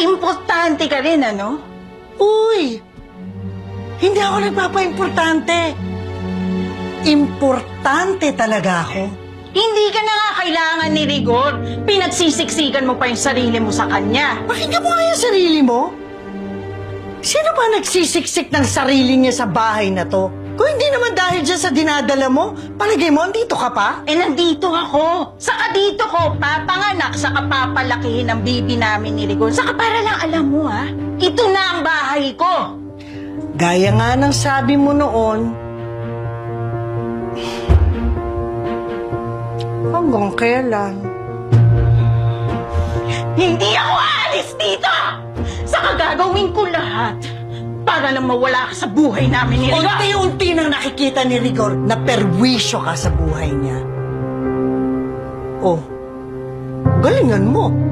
Nagpapa-importante ka rin, ano? Uy! Hindi ako nagpapa-importante. Importante talaga ako. Hindi ka na nga kailangan ni Rigor. Pinagsisiksikan mo pa yung sarili mo sa kanya. Pakinggan mo nga yung sarili mo. Sino ba nagsisiksik ng sarili niya sa bahay na to? Kung hindi naman dahil dyan sa dinadala mo, palagay mo, andito ka pa? Eh, nandito ako. Saka dito ko, papanganak, saka papalakihin ang bibi namin ni Rigor. Saka para lang alam mo, ha? Ito na ang bahay ko. Gaya nga ng sabi mo noon, hanggang kailan? Hindi ako aalis dito! Saka gagawin ko lahat para lang mawala ka sa buhay namin ni Rigor. Unti-unti nang nakikita ni Rigor na perwisyo ka sa buhay niya. Oh, galingan mo.